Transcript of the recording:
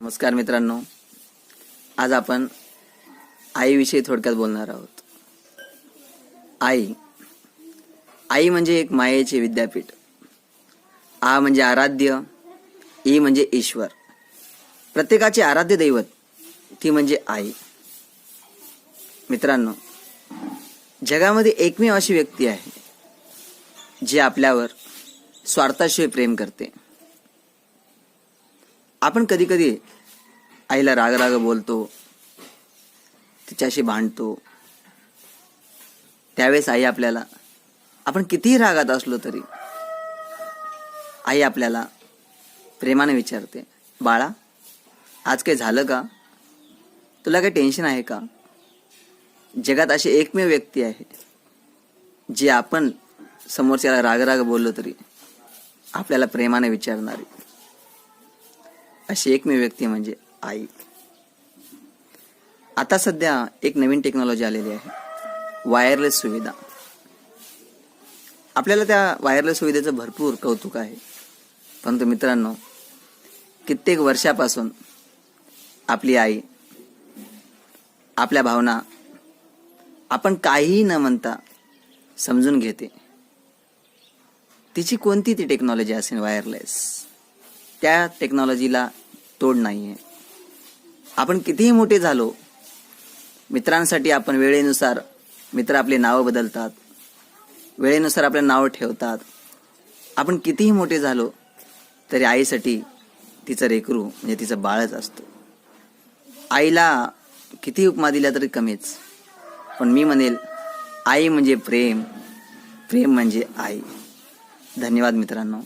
नमस्कार मित्रांनो. आज आपण आईविषयी थोडक्यात बोलणार आहोत. आई. आई म्हणजे एक मायेचे विद्यापीठ. आ म्हणजे आराध्य. ई म्हणजे ईश्वर. प्रत्येकाचे आराध्य दैवत ती म्हणजे आई. मित्रांनो जगामध्ये एकमेव अशी व्यक्ती आहे जी आपल्यावर स्वार्थाशिवाय प्रेम करते. आपण कधी कधी आईला राग राग बोलतो तिच्याशी भांडतो त्यावेळेस आई आपल्याला आपण कितीही रागात असलो तरी आई आपल्याला प्रेमाने विचारते बाळा आज काही झालं का? तुला काही टेन्शन आहे का? जगात अशी एकमेव व्यक्ती आहे जी आपण समोरच्याला राग राग बोललो तरी आपल्याला प्रेमाने विचारणारी. अशी एकमेव व्यक्ती म्हणजे आई. आता सध्या एक नवीन टेक्नॉलॉजी आलेली आहे. वायरलेस सुविधा. आपल्याला त्या वायरलेस सुविधेचं भरपूर कौतुक आहे. परंतु मित्रांनो कित्येक वर्षापासून आपली आई आपल्या भावना आपण काहीही न म्हणता समजून घेते. तिची कोणती ती टेक्नॉलॉजी असेल वायरलेस त्या टेक्नॉलॉजीला तोड नाही आहे आपण कितीही मोठे झालो मित्रांसाठी आपण वेळेनुसार मित्र आपले नावं बदलतात वेळेनुसार आपले नावं ठेवतात. आपण कितीही मोठे झालो तरी आईसाठी तिचं रेकरू म्हणजे तिचं बाळच असतं. आईला किती उपमा दिल्या तरी कमीच. पण मी म्हणेल आई म्हणजे प्रेम प्रेम म्हणजे आई. धन्यवाद मित्रांनो.